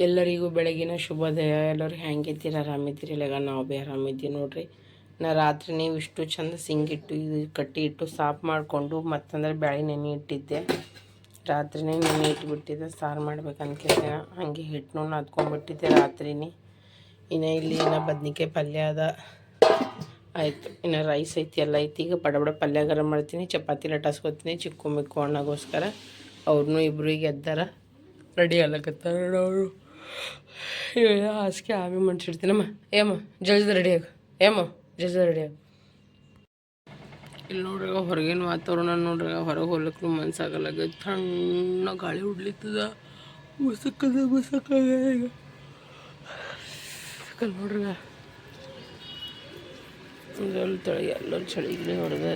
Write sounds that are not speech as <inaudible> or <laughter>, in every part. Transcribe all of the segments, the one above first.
ಎಲ್ಲರಿಗೂ ಬೆಳಗಿನ ಶುಭೋದಯ. ಎಲ್ಲರೂ ಹೆಂಗಿದ್ದೀರ? ಆರಾಮಿದ್ದೀರಿ? ಈಗ ನಾವು ಭೀ ಆರಾಮಿದ್ದೀವಿ ನೋಡ್ರಿ. ನಾ ರಾತ್ರಿ ನೀವು ಇಷ್ಟು ಚಂದ ಸಿಂಗಿಟ್ಟು ಇದು ಕಟ್ಟಿ ಇಟ್ಟು ಸಾಫ್ ಮಾಡಿಕೊಂಡು ಮತ್ತಂದ್ರೆ ಬ್ಯಾಳಿ ನೆನೆ ಇಟ್ಟಿದ್ದೆ. ರಾತ್ರಿನೇ ನೆನೆ ಇಟ್ಬಿಟ್ಟಿದ್ದೆ. ಸಾರು ಮಾಡ್ಬೇಕಂತ ಹಾಗೆ ಹಿಟ್ಟು ನಾದ್ಕೊಂಡ್ಬಿಟ್ಟಿದ್ದೆ ರಾತ್ರಿನೇ. ಇನ್ನು ಇಲ್ಲಿ ಇನ್ನು ಬದ್ನಿಕಾಯಿ ಪಲ್ಯ ಅದ. ಆಯಿತು. ಇನ್ನು ರೈಸ್ ಐತಿ, ಎಲ್ಲ ಐತಿ. ಈಗ ಬಡ ಪಲ್ಯ ಗರಂ ಮಾಡ್ತೀನಿ. ಚಪಾತಿ ಲಟಾಸ್ಕೊತೀನಿ. ಚಿಕ್ಕು ಮಿಕ್ಕು ಅಣ್ಣಗೋಸ್ಕರ. ಅವ್ರನ್ನೂ ಇಬ್ಬರಿಗೆ ಎದ್ದಾರ. ರೆಡಿ ಆಗ್ಲಕತ್ತಾರ ಅವರು ಇವೆಲ್ಲ ಹಾಸಿಗೆ ಆಮೇಲೆ ಮನ್ಸಿಡ್ತೀನಮ್ಮ ಏಮ್ಮ ಜಲ್ದಿ ರೆಡಿ ಆಗ. ಏಮ್ಮ ಜಲ್ದಿ ರೆಡಿ ಆಗ. ಇಲ್ಲಿ ನೋಡ್ರಿ ಹೊರಗಿನ ವಾತಾವರಣ ನೋಡ್ರಿ ಹೊರಗೆ ಹೋಗ್ಲಿಕ್ಕೆ ಮನ್ಸಾಗಲ್ಲ. ತಣ್ಣ ಗಾಳಿ ಉಡ್ಲಿತ್ತದ. ಮುಸಕ್ಕದ ಮುಸಕ್ಕಾಗ ಈಗ ನೋಡ್ರಿ ಎಲ್ಲರೂ ಚಳಿ ಗಿಳಿ ಹೊಡೆದ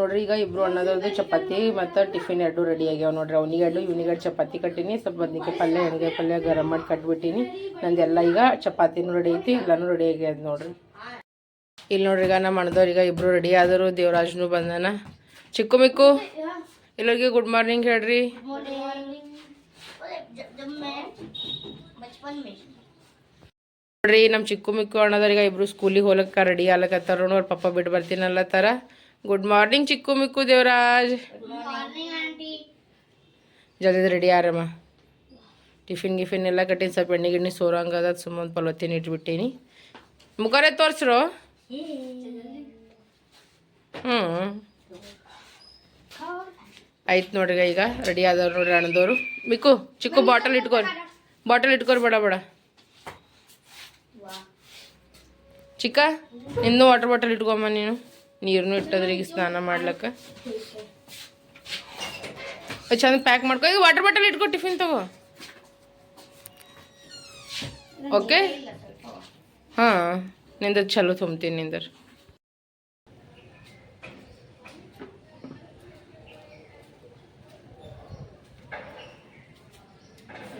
ನೋಡ್ರಿ, ಈಗ ಇಬ್ರು ಅಣ್ಣದವ್ರದ್ದು ಚಪಾತಿ ಮತ್ತು ಟಿಫಿನ್ ಎರಡು ರೆಡಿ ಆಗ್ಯಾವ ನೋಡ್ರಿ. ಅವ್ನಿಗೆ ಎರಡು, ಇವ್ನಿಗೆ ಚಪಾತಿ ಕಟ್ಟೀನಿ, ಸ್ವಲ್ಪ ಬದ್ನಿಕಾಯಿ ಪಲ್ಯ ಎಣ್ಗಾಯಿ ಪಲ್ಯ ಗರಂ ಮಾಡಿ ಕಟ್ಬಿಟ್ಟಿನಿ. ನಂದೆಲ್ಲ ಈಗ ಚಪಾತಿನೂ ರೆಡಿ ಐತಿ, ಎಲ್ಲನೂ ರೆಡಿ ಆಗ್ಯದ ನೋಡ್ರಿ. ಇಲ್ಲಿ ನೋಡ್ರಿ, ಈಗ ನಮ್ಮ ಅಣ್ಣದವ್ರಿಗೆ ಇಬ್ರು ರೆಡಿ ಆದರು, ದೇವರಾಜ್ನು ಬಂದನ. ಚಿಕ್ಕು ಮಿಕ್ಕು ಎಲ್ಲರಿಗೆ ಗುಡ್ ಮಾರ್ನಿಂಗ್ ಹೇಳ್ರಿ. ನೋಡ್ರಿ, ನಮ್ಮ ಚಿಕ್ಕು ಮಿಕ್ಕು ಅಣ್ಣದವ್ರಿಗೆ ಇಬ್ರು ಸ್ಕೂಲಿಗೆ ಹೋಲಕ್ಕ ರೆಡಿ ಆಗ್ಲಕತ್ತಾರ ನೋಡ್ರಿ ಪಪ್ಪ ಬಿಟ್ಟು ಬರ್ತೀನಲ್ಲ ತರ ಗುಡ್ ಮಾರ್ನಿಂಗ್ ಚಿಕ್ಕು ಮಿಕ್ಕು ದೇವರಾಜ್ ಜಲ್ದಿ ರೆಡಿ ಆರಮ್ಮ ಟಿಫಿನ್ ಗಿಫಿನ್ ಎಲ್ಲ ಕಟ್ಟಿನ ಸ್ವಲ್ಪ ಎಣ್ಣೆ ಗಿಣ್ಣೆ ಸೋರಂಗದ ಸುಮ್ಮನೆ ಪಲೋತಿನ ಇಟ್ಬಿಟ್ಟೀನಿ ಮುಖರೇ ತೋರಿಸ್ರು ಹ್ಞೂ ಆಯ್ತು ನೋಡ್ರಿ ಈಗ ರೆಡಿ ಆದವ್ರು ನೋಡ್ರಿ ಅಣ್ಣದವ್ರು ಮಿಕ್ಕು ಚಿಕ್ಕು ಬಾಟಲ್ ಇಟ್ಕೋರಿ ಬಾಟಲ್ ಇಟ್ಕೋರಿ ಬೇಡ ಬೇಡ ಚಿಕ್ಕ ನಿಂದು ವಾಟರ್ ಬಾಟಲ್ ಇಟ್ಕೊಂಬ ನೀನು ನೀರನ್ನು ಇಟ್ಟದ್ರಿ ಈಗ ಸ್ನಾನ ಮಾಡ್ಲಕ್ಕ. ಚಂದ ಪ್ಯಾಕ್ ಮಾಡ್ಕೊ. ಈಗ ವಾಟರ್ ಬಾಟಲ್ ಇಟ್ಕೊ ಟಿಫಿನ್ ತಗೋ. ಓಕೆ ಹಾಂ, ನಿಂದ ಚಲೋ ತುಂಬ್ತೀನಿ ನಿಂದರ್.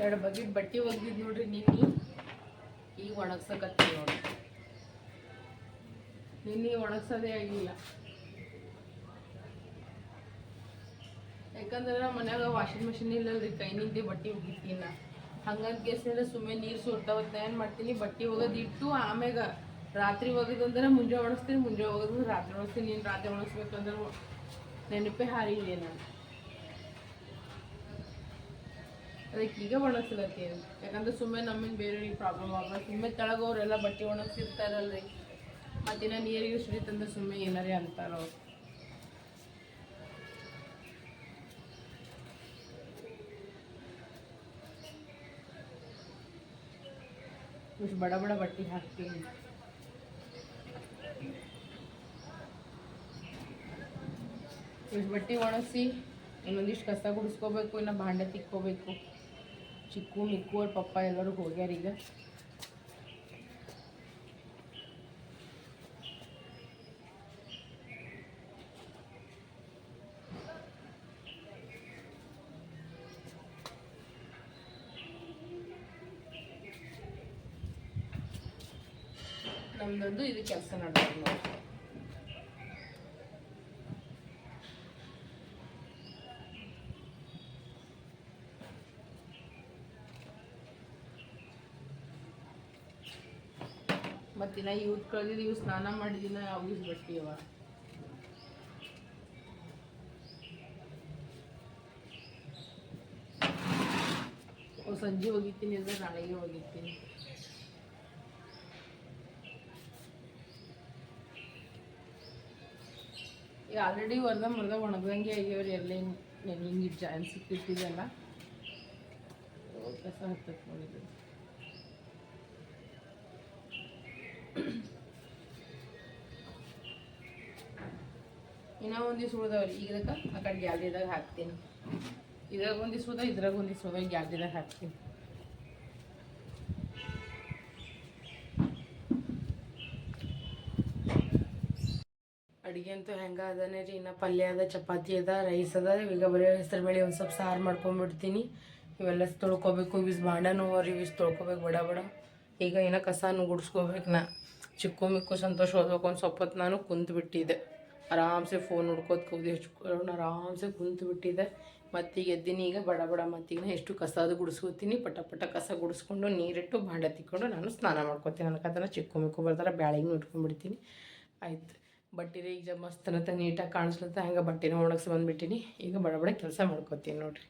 ಎರಡು ಬಗೆಟ್ ಬಟ್ಟೆ ಒಗ್ದಿದ್ ನೋಡ್ರಿ ನೀವು ಈಗ ಒಣಗ್ಸಕತ್ತೀವಿ ನೋಡ್ರಿ. ನಿನ್ನೆ ಒಣಗ್ಸೋದೇ ಆಗಿಲ್ಲ. ಯಾಕಂದ್ರೆ ನಮ್ಮ ಮನ್ಯಾಗ ವಾಷಿಂಗ್ ಮಿಷಿನ್ ಇಲ್ಲಲ್ರಿ ಕೈ ನಿಂತಿ ಬಟ್ಟೆ ಒಗಿತೀನಿ ಹಂಗಂತ ಕೇಸಿದ್ರೆ ಸುಮ್ಮನೆ ನೀರು ಸುರ್ತಾವತ್ತ ಏನು ಮಾಡ್ತೀನಿ, ಬಟ್ಟೆ ಒಗದು ಆಮ್ಯಾಗ ರಾತ್ರಿ ಒಗದಂದ್ರೆ ಮುಂಜೆ ಒಣಸ್ತೀನಿ ಮುಂಜಾನೆ ಒಗದು ರಾತ್ರಿ ಒಣಗಿಸ್ತೀನಿ, ನೀನು ರಾತ್ರಿ ಒಣಗಿಸ್ಬೇಕಂದ್ರೆ ನೆನಪೇ ಹಾರಿಲ್ಲ ನಾನು ಅದಕ್ಕೆ ಈಗ ಒಣಗಿಸ್ಲತ್ತೀನಿ. ಯಾಕಂದ್ರೆ ಸುಮ್ಮನೆ ನಮ್ಮಿಂದ ಬೇರೆ ಪ್ರಾಬ್ಲಮ್ ಆಗಲ್ಲ ಸುಮ್ಮನೆ ತೆಳಗೆ ಅವರೆಲ್ಲ ಬಟ್ಟೆ ಒಣಗಿಸಿರ್ತಾರಲ್ರಿ. ಮತ್ತಿನ್ನ ನೀರಿಗೆ ಸುರಿತಂದ್ರೆ ಸುಮ್ಮನೆ ಏನಾರೇ ಅಂತಾರ. ಅವ್ರು ಇಷ್ಟು ಬಡ ಬಡ ಬಟ್ಟೆ ಹಾಕ್ತೀನಿ ಇಷ್ಟು ಬಟ್ಟೆ ಒಣಗಿಸಿ ಇನ್ನೊಂದಿಷ್ಟು ಕಸ ಗುಡಿಸ್ಕೋಬೇಕು, ಇನ್ನು ಭಾಂಡೆ ತಿಕ್ಕೋಬೇಕು. ಚಿಕ್ಕು, ಮಿಕ್ಕು ಅವ್ರ ಪಪ್ಪ ಎಲ್ಲರೂ ಹೋಗ್ಯಾರ ಈಗ ಇದು ಕೆಲಸ ನಡೆಯೋದು ನೋಡಿ. ಮತ್ತಿನ ಇವ್ರು ಕಳೆದಿದ್ದು ಇವು ಸ್ನಾನ ಮಾಡಿದಿನ ಯಾವ ಯೂಸ್ ಬಟ್ಟೆ ಅವ. ಸಂಜೆ ಹೋಗಿತ್ತೀನಿ ಅಂದ್ರೆ ನಾಳೆಗೆ ಹೋಗಿರ್ತೀನಿ ಈಗ ಆಲ್ರೆಡಿ ಹೊರ್ದ ಮುರ್ದ ಒಣಗಂಗೆ ಆಗ್ಯಾವ್ರಿ ಎಲ್ಲ ಹಿಂಗೆ ಜಾಯಿನ್ ಸಿಕ್ಕಿಟ್ಟಿದೆಲ್ಲ ಕಸ ಹತ್ತಕ್ಕೆ ನೋಡಿದ್ರು ಇನ್ನೂ ಒಂದಿವ್ಸ ಉಳ್ದವ್ರಿ. ಈಗ ಇದಕ್ಕೆ ಆ ಕಡೆ ಗ್ಯಾಲ್ರಿದಾಗ ಹಾಕ್ತೀನಿ. ಇದ್ರಾಗ ಒಂದಿವ್ಸ ಉಳ್ದ, ಇದ್ರಾಗ ಒಂದಿವ್ಸ ಉಳ್ದ ಗ್ಯಾಲ್ರಿದಾಗ ಹಾಕ್ತೀನಿ. ಅಡುಗೆ ಅಂತೂ ಹೆಂಗೆ ಅದಾನೆ ರೀ, ಇನ್ನು ಪಲ್ಯ ಅದ, ಚಪಾತಿ ಅದ, ರೈಸ್ ಅದ. ಈಗ ಬರೀ ಹೆಸರು ಬೇಳೆ ಒಂದು ಸ್ವಲ್ಪ ಸಾರು ಮಾಡ್ಕೊಂಡ್ಬಿಡ್ತೀನಿ ಇವೆಲ್ಲ ತೊಳ್ಕೊಬೇಕು ಇವಿಸ್ ಭಾಂಡನೂ ಅವ್ರಿ ಇವಿಸ್ ತೊಳ್ಕೊಬೇಕು, ಬಡ ಬಡ. ಈಗ ಏನ ಕಸಾನು ಗುಡಿಸ್ಕೋಬೇಕು ನಾ. ಚಿಕ್ಕು ಮಿಕ್ಕು ಸಂತೋಷ ಹೋಗ್ಬೇಕು ಒಂದು ಸ್ವಲ್ಪ ಹೊತ್ತು ನಾನು ಕುಂತು ಬಿಟ್ಟಿದ್ದೆ ಆರಾಮ್ಸೆ ಫೋನ್ ಹುಡ್ಕೋದು ಕೂದಿ ಹಚ್ಕೊಂಡು ಆರಾಮ್ಸೆ ಕುಂತು ಬಿಟ್ಟಿದ್ದೆ ಮತ್ತೀಗ ಎದ್ದೀನಿ ಈಗ ಬಡ ಬಡ, ಮತ್ತೀಗ ಎಷ್ಟು ಕಸ ಅದು ಗುಡಿಸ್ಕೋತೀನಿ. ಪಟ ಪಟ ಕಸ ಗುಡಿಸ್ಕೊಂಡು ನೀರಿಟ್ಟು ಭಾಂಡೆ ತಿಕ್ಕೊಂಡು ನಾನು ಸ್ನಾನ ಮಾಡ್ಕೊತೀನಿ. ಅದನ್ನು ಚಿಕ್ಕು ಮಿಕ್ಕು ಬರ್ತಾರೆ ಬ್ಯಾಳಿಗೂ ಇಟ್ಕೊಂಡ್ಬಿಡ್ತೀನಿ ಆಯ್ತು. ಬಟ್ಟೆ ಈಗ ಮಸ್ತ್ ನೀಟಾಗಿ ಕಾಣಿಸ್ಲತ್ತ ಹಂಗೆ ಬಟ್ಟೆನ ಒಣಗಿಸಿ ಬಂದುಬಿಟ್ಟಿನಿ. ಈಗ ಬಡ ಬಡ ಕೆಲಸ ಮಾಡ್ಕೊತೀನಿ ನೋಡ್ರಿ.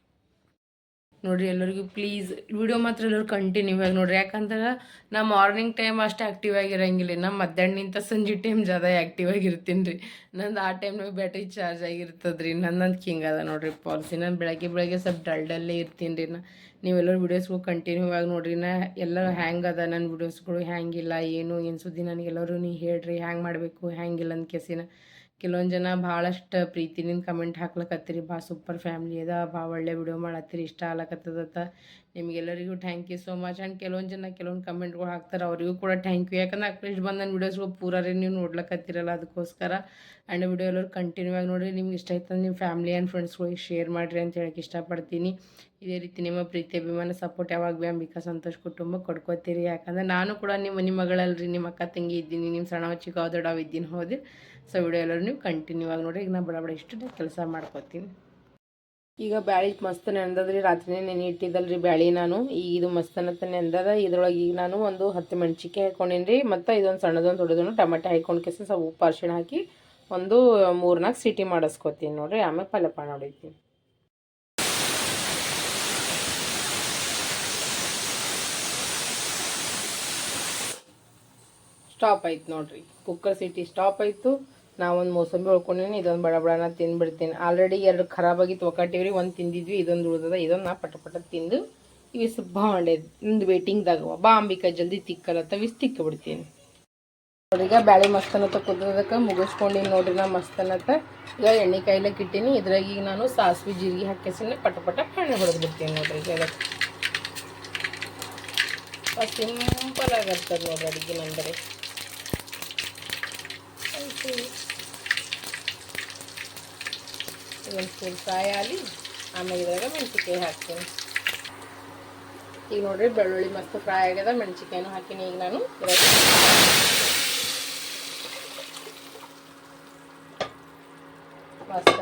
ನೋಡ್ರಿ ಎಲ್ಲರಿಗೂ ಪ್ಲೀಸ್ ವಿಡಿಯೋ ಮಾತ್ರ ಎಲ್ಲರೂ ಕಂಟಿನ್ಯೂ ಆಗಿ ನೋಡಿರಿ. ಯಾಕಂದ್ರೆ ನಾ ಮಾರ್ನಿಂಗ್ ಟೈಮ್ ಅಷ್ಟು ಆ್ಯಕ್ಟಿವ್ ಆಗಿರಂಗಿಲ್ಲ. ನಾ ಮಧ್ಯಾಹ್ನನಿಂದ ಸಂಜೆ ಟೈಮ್ ಜಾದ ಆ್ಯಕ್ಟಿವ್ ಆಗಿರ್ತೀನಿ ರೀ. ನಂದು ಆ ಟೈಮ್ನಾಗ ಬ್ಯಾಟ್ರಿ ಚಾರ್ಜ್ ಆಗಿರ್ತದೆ ರೀ ನನ್ನಂದು ಹಿಂಗೆ ಅದ ನೋಡ್ರಿ. ಪಾಲಿಸಿ ನಾನು ಬೆಳಗ್ಗೆ ಬೆಳಗ್ಗೆ ಸ್ವಲ್ಪ ಡಲ್ ಡಲ್ಲೇ ಇರ್ತೀನಿ ರೀ ನಾ. ನೀವೆಲ್ಲರೂ ವೀಡಿಯೋಸ್ಗಳು ಕಂಟಿನ್ಯೂ ಆಗಿ ನೋಡ್ರಿ ನಾ. ಎಲ್ಲ ಹ್ಯಾಂಗೆ ಅದ ನನ್ನ ವೀಡಿಯೋಸ್ಗಳು ಹ್ಯಾಂಗಿಲ್ಲ ಏನು ಏನು ಸುದ್ದಿ ನನಗೆಲ್ಲರೂ ನೀವು ಹೇಳ್ರಿ. ಹ್ಯಾಂಗೆ ಮಾಡಬೇಕು ಹ್ಯಾಂಗಿಲ್ಲ ಅಂತ ಕೆಸಿನ. ಕೆಲವೊಂದು ಜನ ಭಾಳಷ್ಟು ಪ್ರೀತಿನಿಂದ ಕಮೆಂಟ್ ಹಾಕ್ಲಕತ್ತೀರಿ. ಭಾಳ ಸೂಪರ್ ಫ್ಯಾಮ್ಲಿ ಅದ. ಭಾಳ ಒಳ್ಳೆ ವಿಡಿಯೋ ಮಾಡತ್ತೀರಿ. ಇಷ್ಟ ಆಗ್ಲಕತ್ತದತ್ತ. ನಿಮಗೆಲ್ಲರಿಗೂ thank you so much and ಕೆಲವೊಂದು ಜನ ಕೆಲವೊಂದು ಕಮೆಂಟ್ಗಳು ಹಾಕ್ತಾರೆ, ಅವರಿಗೂ ಕೂಡ ಥ್ಯಾಂಕ್ ಯು ಯಾಕಂದ್ರೆ ಅಟ್ಲೀಸ್ಟ್ ಬಂದು ನನ್ನ ವೀಡಿಯೋಸ್ಗಳು ಪೂರೇ ನೀವು ನೋಡ್ಲಕತ್ತೀರಲ್ಲ ಅದಕ್ಕೋಸ್ಕರ ಆ್ಯಂಡ್ ವಿಡಿಯೋ ಎಲ್ಲರೂ ಕಂಟಿನ್ಯೂ ಆಗಿ ನೋಡಿ ನಿಮ್ಗೆ ಇಷ್ಟ ಆಯ್ತು ನಿಮ್ಮ ಫ್ಯಾಮಿಲಿ ಆ್ಯಂಡ್ ಫ್ರೆಂಡ್ಸ್ಗಳಿಗೆ ಶೇರ್ ಮಾಡಿರಿ ಅಂತ ಹೇಳಕ್ಕೆ ಇಷ್ಟಪಡ್ತೀನಿ. ಇದೇ ರೀತಿ ನಿಮ್ಮ ಪ್ರೀತಿ, ಅಭಿಮಾನ ಸಪೋರ್ಟ್ ಯಾವಾಗ ಭೀ ಅಂಬಿಕಾ ಸಂತೋಷ್ ಕುಟುಂಬ ಕೊಡ್ಕೋತೀರಿ. ಯಾಕಂದ್ರೆ ನಾನು ಕೂಡ ನಿಮ್ಮ ನಿಮ್ಮಗಳಲ್ರಿ ಮಗಳಲ್ರಿ, ನಿಮ್ಮ ಅಕ್ಕ ತಂಗಿ ಇದ್ದೀನಿ, ನಿಮ್ಮ ಸಣ್ಣ ಚಿಕ್ಕ ದೊಡ್ಡವ ಇದ್ದೀನಿ ಹೋದೆ. ಸೊ ವಿಡಿಯೋ ಎಲ್ಲರೂ ನೀವು ಕಂಟಿನ್ಯೂ ಆಗಿ ನೋಡಿ ಈಗ ನಾನು ಬಡ ಬಡ ಇಷ್ಟು ಕೆಲಸ ಮಾಡ್ಕೋತೀನಿ. ಈಗ ಬ್ಯಾಳಿ ಮಸ್ತ್ ನೆಂದದ್ರಿ, ರಾತ್ರಿನೇ ನೆನೆ ಇಟ್ಟಿದ್ದಲ್ರಿ ಬ್ಯಾಳಿ ನಾನು. ಈಗ ಇದು ಮಸ್ತ್ ಅನ್ನತ್ತ ನೆಂದದ, ಇದ್ರೊಳಗೆ ಈಗ ನಾನು ಒಂದು ಹತ್ತು ಹಾಕೊಂಡೀನಿ ರೀ ಮತ್ತು ಇದೊಂದು ಸಣ್ಣದೊಂದು ದೊಡ್ಡದೊಂದು ಟಮಾಟೆ ಹಾಕೊಂಡು ಕೆಸ ಸ್ವಲ್ಪ ಉಪ್ಪು ಅರ್ಶಿಣ ಹಾಕಿ ಒಂದು ಮೂರ್ನಾಲ್ಕು ಸೀಟಿ ಮಾಡಿಸ್ಕೊತೀನಿ ನೋಡಿರಿ, ಆಮೇಲೆ ಪಲ್ಯ ಪಾಣ ಹೊಡಿತೀನಿ ಸ್ಟಾಪ್ ಆಯ್ತು ನೋಡ್ರಿ ಕುಕ್ಕರ್ ಸೀಟಿ ಸ್ಟಾಪ್ ಆಯಿತು. ನಾವೊಂದು ಮೋಸಂಬಿ ಉಳ್ಕೊಂಡೀನಿ ಇದೊಂದು ಬಡ ಬಡನ ತಿಂದ್ಬಿಡ್ತೀನಿ ಆಲ್ರೆಡಿ ಎರಡು ಖರಾಬಾಗಿತ್ತು ರೀ ಒಂದು ತಿಂದಿದ್ವಿ, ಇದೊಂದು ಉಳ್ದದ, ಇದೊಂದು ನಾ ಪಟ ಪಟ ತಿಂದು, ಇವು ಸ್ವಲ್ಪ ಬಾಂಡೆ ನಿಮ್ದು ವೇಟಿಂಗ್ದಾಗ ಬಾ ಅಂಬಿಕಾ, ಜಲ್ದಿ ತಿಕ್ಕಲತ್ತ ತವಿಸ್ ತಿಕ್ಕಬಿಡ್ತೀನಿ. ಈಗ ಬ್ಯಾಳೆ ಮಸ್ತನತ್ತ, ಕುದ್ದದಕ್ಕೆ ಮುಗಿಸ್ಕೊಂಡಿ ನೋಡ್ರಿ ನಾ ಮಸ್ತನತ್ತ. ಈಗ ಎಣ್ಣೆ ಕಾಯ್ಲಕ್ಕೆ ಇಟ್ಟೀನಿ ಇದ್ರಾಗ ಈಗ ನಾನು ಸಾಸಿವೆ, ಜೀರಿಗೆ ಹಾಕಿಸಿನ ಪಟ ಪಟ ಎಣ್ಣೆ ಹೊಡೆದು ಬಿಡ್ತೀನಿ ನೋಡ್ರಿ ಈಗ ಸಿಂಪಲ್ ಆಗತ್ತದ ನೋಡ್ರಿ ಅಡುಗೆ ನಂದರೆ. ಒಂದು ಸ್ಪೂನ್ ಫ್ರೈ ಆಗಲಿ ಆಮೇಲೆ ಇದ್ರಾಗ ಮೆಣಸಿನ್ಕಾಯಿ ಹಾಕ್ತೀನಿ. ಈಗ ನೋಡ್ರಿ, ಬೆಳ್ಳುಳ್ಳಿ ಮಸ್ತ್ ಫ್ರೈ ಆಗ್ಯದ, ಮೆಣಸಿನ್ಕಾಯಿನೂ ಹಾಕಿನಿ. ಈಗ ನಾನು ಇದ್ರಾಗ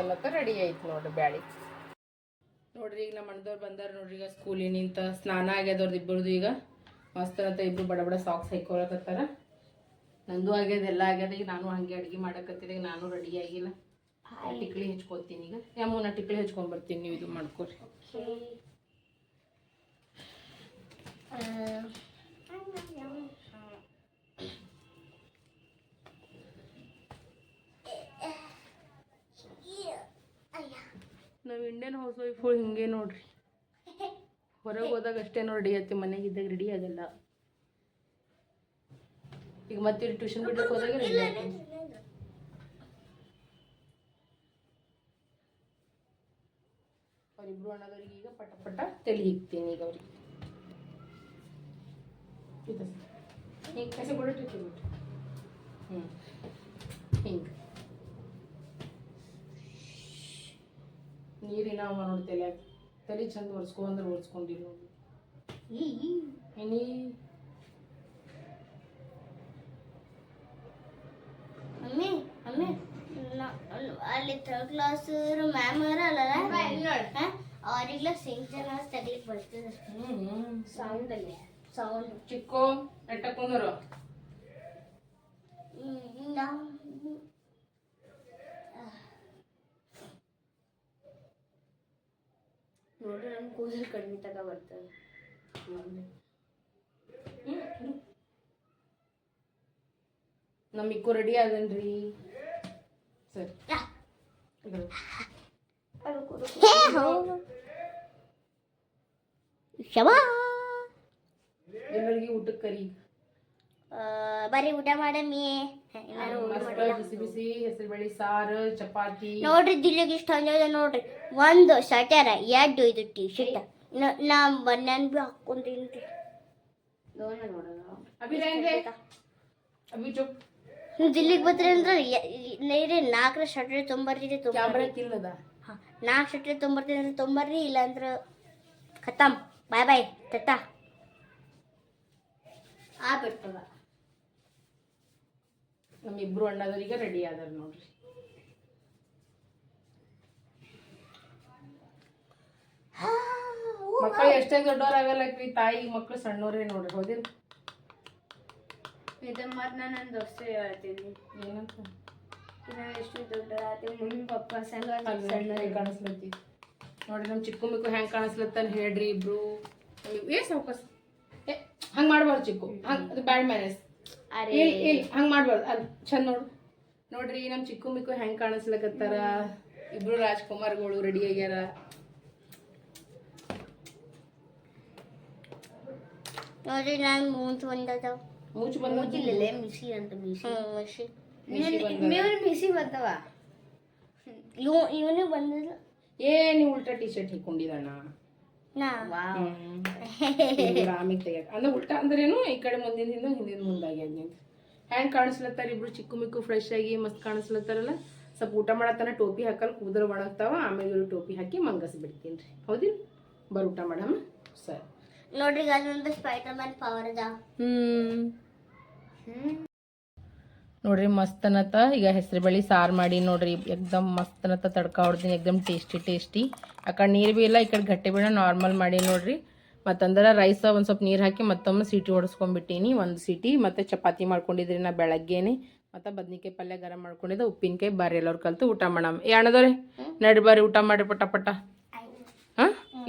ಮಸ್ತ್ ರೆಡಿ ಆಯ್ತು ನೋಡ್ರಿ ಬ್ಯಾಳಿ. ನೋಡ್ರಿ, ಈಗ ನಮ್ಮ ಅಣ್ಣದವ್ರು ಬಂದಾರ ನೋಡ್ರಿ, ಈಗ ಸ್ಕೂಲಿನಿಂತ ಸ್ನಾನ ಆಗ್ಯದವ್ರದ್ದು ಇಬ್ಬರದು ಈಗ. ಮಸ್ತ್ ಅಂತ ಇಬ್ಬರು ಬಡ ಬಡ ಸಾಕ್ಸ್ ಹಾಕೊಳಕತ್ತಾರ. ನಂದು ಆಗ್ಯದ, ಎಲ್ಲ ಆಗ್ಯದ, ಈಗ ನಾನು ಹಂಗೆ ಅಡುಗೆ ಮಾಡಕತ್ತಿದ್ದೆ ನಾನು ರೆಡಿ ಆಗಿಲ್ಲ. ಟಿಕ್ಳಿ ಹೆಚ್ಕೊತೀನಿ ಈಗ. ಯಾಮು ನಾ ಟಿಕ್ಳಿ ಹೆಚ್ಕೊಂಡು ಬರ್ತೀನಿ, ನೀವು ಇದು ಮಾಡ್ಕೊರಿ. ನಾವು ಇಂಡಿಯನ್ ಹೌಸ್ ವೈಫು ಹಿಂಗೆ ನೋಡ್ರಿ. ಹೊರಗೆ ಹೋದಾಗ ಅಷ್ಟೇ ನೋಡಿ ರೆಡಿ ಆಗ್ತೀವಿ ಮನೆಗೆ ಇದ್ದಾಗ ರೆಡಿ ಆಗಲ್ಲ. ಈಗ ಮತ್ತೆ ಟ್ಯೂಷನ್ ಬಿಟ್ಟಕ್ಕೆ ಹೋದಾಗ ರೆಡಿ ಆಗ್ತೀನಿ. ಅವರಿಬ್ರು ಅಣ್ಣದವ್ರಿಗೆ ಈಗ ಪಟ ಪಟ ತಲೆ ಹಿಗ್ತೀನಿ ಈಗ ಅವ್ರಿಗೆ. ಹಿಂಗೆ ಕಸ ಬಿಟ್ಟು ಬಿಟ್ಟು ಹ್ಞೂ ಹಿಂಗೆ. ನೀರಿನ ಅವ ನೋಡಿ ತಲೆ. ತಲೆ ಚಂದ ಒರೆಸ್ಕೊ ಅಂದ್ರೆ ಒರೆಸ್ಕೊಂಡಿಲ್ಲ ನೋಡಿ ಮಮ್ಮಿ ಮಮ್ಮಿ ನ- ಅಲ್- ಅಲ್ಲಿ ಥರ್ಡ್ ಕ್ಲಾಸ್ ಮ್ಯಾಮ್ ಅವರಲ್ಲ ಅವ್ರಿಗ್ಲ ಸಿಂಗ್ ಜನ ತೆಗ್ಲಿಕ್ ಬರ್ತದೆ ಹ್ಞೂ ಸೌಂಡ್ ಅಲ್ಲಿ. ಸೌಂಡ್ ಚಿಕ್ಕೋ ನೆಟ್ಟ ಕುಂದರು. ನೋಡ್ರಿ ನಮ್ಮ ಕೂದಲು ಕಡಿಮೆ ತಗ ಬರ್ತದೆ. ಇಕ್ಕೂ ರೆಡಿ ಅದನ್ರಿ. ಸರಿ. ಕರಿ ಬರೀ ಊಟ ಮಾಡಮ್ಮಿ ಮಸ್ತ್ ಬಿಸಿ ಬಿಸಿ ಹೆಸರುಬೇಳೆ ಸಾರು ಚಪಾತಿ ನೋಡ್ರಿ ದಿಲ್ಲಿಗೆ ಇಷ್ಟ ಅಂಜದ ನೋಡ್ರಿ ಒಂದು ಶಟರ ಎರಡು ಇದು ಟಿ ಶರ್ಟ್ ನಾ ಬನ್ಯಾನ್ ಬಿ ಹಾಕೊಂತೀನಿ ಅಭಿ ರೇಂಗೆ ಅಭಿ ಚುಪ್ ನೀವು ದಿಲ್ಲಿಗೆ ಬರ್ತೀರಿ ಅಂದ್ರೆ ನೀರೇ ನಾಲ್ಕರ ಶಟ್ರೆ ತೊಂಬರ್ರಿ ಕ್ಯಾಮ್ರಾ ತೊಂಬರ್ರಿ. ಕಿಲ್ಲದ ನಾಲ್ಕು ಶಟ್ರೆ ತೊಂಬರ್ತೀನಿ ಅಂದ್ರೆ ತೊಂಬರ್ರಿ ಇಲ್ಲಾಂದ್ರೆ ಖತಮ್. ಬಾಯ್ ಬಾಯ್ ಟಟಾ ಆಗ್ಬಿಡ್ತದ. ಬಿಡ್ತದ ನಮ್ಮಿಬ್ರು ಅಣ್ಣದವರಿಗೆ ರೆಡಿ ಆದಾರ ನೋಡ್ರಿ. ಮಕ್ಕಳು ಎಷ್ಟೇ ದೊಡ್ಡವರಾಗಲ್ಲಕ್ರಿ ತಾಯಿ ಮಕ್ಕಳು ಸಣ್ಣವ್ರೇ ನೋಡ್ರಿ ಹೌದಿಲ್ಲ ಇದನ್ನ ಮಾತು ನಾನು ನನ್ನ ದೋಸ್ತ ಹೇಳ್ತೀನಿ. ಏನಂತ? ನಾವು ಎಷ್ಟು ದೊಡ್ಡದಾಗ್ತೀವಿ ಮಮ್ಮಿ ಪಪ್ಪ ಸಂಗ ಸಣ್ಣ ಕಾಣಿಸ್ಲತ್ತಿ? ನೋಡಿ ನಮ್ಮ ಚಿಕ್ಕು ಮಿಕ್ಕು ಹೆಂಗೆ ಕಾಣಿಸ್ಲತ್ತಾನ ಹೇಳ್ರಿ ಇಬ್ರು. ಏ ಸಾವ್ಕಾಸ್. ಏ ಹಂಗೆ ಮಾಡ್ಬಾರ್ದು ಚಿಕ್ಕು. ಹಂಗೆ ಅದು ಬ್ಯಾಡ್ ಮ್ಯಾನೇಜ್ ಅರೆ. ಇಲ್ಲ ಇಲ್ಲ ಹಂಗೆ ಮಾಡ್ಬಾರ್ದು. ಅದು ಚಂದ ನೋಡು. ನೋಡ್ರಿ ನಮ್ಮ ಚಿಕ್ಕು ಮಿಕ್ಕು ಹೆಂಗೆ ಕಾಣಿಸ್ಲಕತ್ತಾರ? ಇಬ್ರು ರಾಜ್ಕುಮಾರ್ಗಳು ರೆಡಿ ಆಗ್ಯಾರ. ನೋಡ್ರಿ ನಾನು ಮೂಂತ್ ಬಂದದ ಮೂಚ್ ಬಂದ ಮೂತಿಲ್ಲೇ ಮಿಸಿ ಅಂತ ಮಿಸಿ. ಮಿಸಿ. ಮೇವ್ರ ಮಿಸಿ ಬಂದವ ಇವ್ ಇವನು ಬಂದಿಲ್ಲ ಏ ನೀವು ಉಲ್ಟಾ ಟೀ ಶರ್ಟ್ ಹಿಕ್ಕೊಂಡಿದಣ್ಣ ತೆಗಿಯಕ. ಅಂದ್ರೆ ಉಲ್ಟಾ ಅಂದ್ರೇನು ಈ ಕಡೆ ಮುಂದಿನ ಹಿಂದೆ ಹಿಂದಿನ ಮುಂದಾಗ್ಯದ ನಿಂದು ಹ್ಯಾಂಗ್ ಕಾಣಿಸ್ಲತ್ತಾರ ಇಬ್ರು ಚಿಕ್ಕು ಮಿಕ್ಕು ಫ್ರೆಶ್ ಆಗಿ ಮಸ್ತ್ ಕಾಣಿಸ್ಲತ್ತಾರಲ್ಲ? ಸ್ವಲ್ಪ ಊಟ ಮಾಡತ್ತಾನ ಟೋಪಿ ಹಾಕಲ್ ಕೂದಲು ಒಣಗ್ತಾವ ಆಮೇಲೆ ಇವ್ರು ಟೋಪಿ ಹಾಕಿ ಮಂಗಸ್ ಬಿಡ್ತೀನಿ ರೀ. ಹೌದಿಲ್ಲ? ಬರ್ ಊಟ ಮಾಡಮ್ಮ. ಸರಿ. ನೋಡ್ರಿ ಅದೊಂದು ಸ್ಪೈಡರ್ ಮ್ಯಾನ್ ಪವರ್ ಅದ. ಹ್ಮ್. ನೋಡ್ರಿ ಮಸ್ತನತ ಈಗ ಹೆಸರು ಬೇಳೆ ಸಾರು ಮಾಡಿ ನೋಡ್ರಿ ಎಕ್ದಮ್ ಮಸ್ತನತ ತಡ್ಕ ಹೊಡ್ದೀನಿ ಎಕ್ದಮ್ ಟೇಸ್ಟಿ ಟೇಸ್ಟಿ. ಆ ಕಡೆ ನೀರು ಭೀ ಇಲ್ಲ ಈ ಕಡೆ ಗಟ್ಟಿ ಬೇಡ ನಾರ್ಮಲ್ ಮಾಡಿ ನೋಡ್ರಿ. ಮತ್ತಂದ್ರೆ ರೈಸ ಒಂದು ಸ್ವಲ್ಪ ನೀರು ಹಾಕಿ ಮತ್ತೊಮ್ಮೆ ಸೀಟಿ ಹೊಡೆಸ್ಕೊಂಡ್ಬಿಟ್ಟೀನಿ ಒಂದು ಸೀಟಿ. ಮತ್ತು ಚಪಾತಿ ಮಾಡ್ಕೊಂಡಿದ್ರಿ ನಾ ಬೆಳಗ್ಗೆನೆ. ಮತ್ತು ಬದ್ನಿಕಾಯಿ ಪಲ್ಯ ಗರಂ ಮಾಡ್ಕೊಂಡಿದ್ದೆ ಉಪ್ಪಿನಕಾಯಿ ಬಾರಿ ಎಲ್ಲರೂ ಕಲಿತು ಊಟ ಮಾಡಮ್. ಏ ಅಣ್ಣದವ್ರೆ ನಡಿ ಬಾರಿ ಊಟ ಮಾಡಿ ಪಟ ಪಟ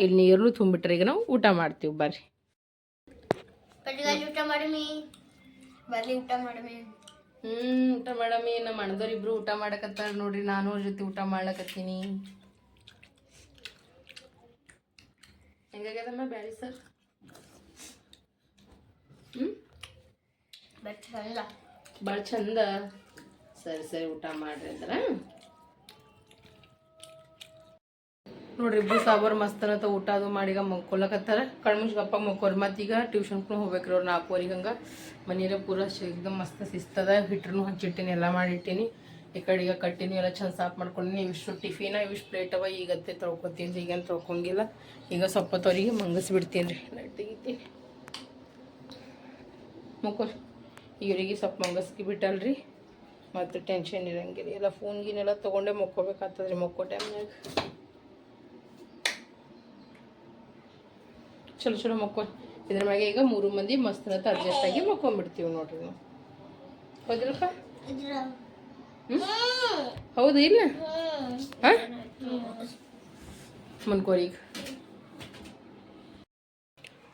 ಇಲ್ಲಿ ನೀರು ತುಂಬಿಟ್ರೆ ಈಗ ನಾವು ಊಟ ಮಾಡ್ತೀವಿ ಬರ್ರಿ. ಊಟ ಮಾಡಮಿ. ಬರ್ಲಿ ಊಟ ಮಾಡಮಿ. ಹ್ಮ್ ಊಟ ಮಾಡಮ್ಮಿ ನಮ್ಮ ಅಣ್ಣದವ್ರು ಇಬ್ರು ಊಟ ಮಾಡಕತ್ತಾರ ನೋಡ್ರಿ. ನಾನು ಅವ್ರ ಜೊತೆ ಊಟ ಮಾಡ್ಲಕತ್ತೀನಿ. ಹೆಂಗಾಗ್ಯದಮ್ಮ ಬ್ಯಾಳಿ ಸರ್? ಹ್ಮ್? ಭಾಳ ಚಂದ. ಸರಿ ಸರಿ ಊಟ ಮಾಡ್ರಿ ಅಂದ್ರ. ನೋಡ್ರಿ, ಇಬ್ರು ಮಸ್ತ್ ಅಂತ ಊಟ ಅದು ಮಾಡೀಗ ಮಕ್ಕೊಲಕತ್ತಾರ ಕಣ್ಮುಂಚ್ ಗಪ್ಪ ಈಗ ಮತ್ತೀಗ ಟ್ಯೂಷನ್ಗೂ ಹೋಗ್ಬೇಕ್ರಿ ಅವ್ರು ಅವ್ರಿಗೆ ಹಂಗೆ. ಮನೀರ ಪೂರ ಎಕ್ದಮ್ ಮಸ್ತ್ ಸಿಸ್ತದ ಹಿಟ್ರೂ ಹಚ್ಚಿಟ್ಟಿನಿ, ಎಲ್ಲ ಮಾಡಿಟ್ಟಿನಿ. ಈ ಕಡೆ ಈಗ ಕಟ್ಟಿನಿ, ಎಲ್ಲ ಚಂದ ಸಾಫ್ ಮಾಡ್ಕೊಂಡಿನಿ. ಇವಿಷ್ಟು ಟಿಫಿನ ಇವಿಷ್ಟು ಪ್ಲೇಟ್ ಅವ ಈಗತ್ತೆ ತೊಳ್ಕೊತೀನಿ ರೀ ಈಗೇನು ತೊಳ್ಕೊಂಗಿಲ್ಲ ಈಗ ಸ್ವಲ್ಪ ತೊರಿಗೆ ಮಂಗಸ್ಬಿಡ್ತೀನಿ ರೀ. ನಟ್ಟಿಗಿತ್ತೀನಿ ಮಕ್ಕೋರ್ ಇವರಿಗೆ ಸ್ವಲ್ಪ ಮಂಗಸ್ಕಿ ಬಿಟ್ಟಲ್ರಿ. ಮತ್ತು ಟೆನ್ಷನ್ ಇರಂಗಿಲ್ಲ. ಎಲ್ಲ ಫೋನ್ ಗೀನೆಲ್ಲ ತೊಗೊಂಡೇ ಮಕ್ಕೋಬೇಕಾಗ್ತದ್ರಿ ಮಕ್ಕೋ ಟೈಮ್ನಾಗ ಚಲೋ ಚಲೋ ಮಕ್ಕೋ ಇದ್ರ ಮ್ಯಾಗೆ ಈಗ ಮೂರು ಮಂದಿ ಮಸ್ತನತ ಅಡ್ಜಸ್ಟ್ ಆಗಿ ಮಕ್ಕೊಂಬಿಡ್ತೀವಿ ನೋಡ್ರಿ ನಾವು. ಹೌದಿಲ್ಲಪ್ಪ ಹೌದು, ಇಲ್ಲ? ಹಾಂ? ಮನ್ಕೋರಿ ಈಗ.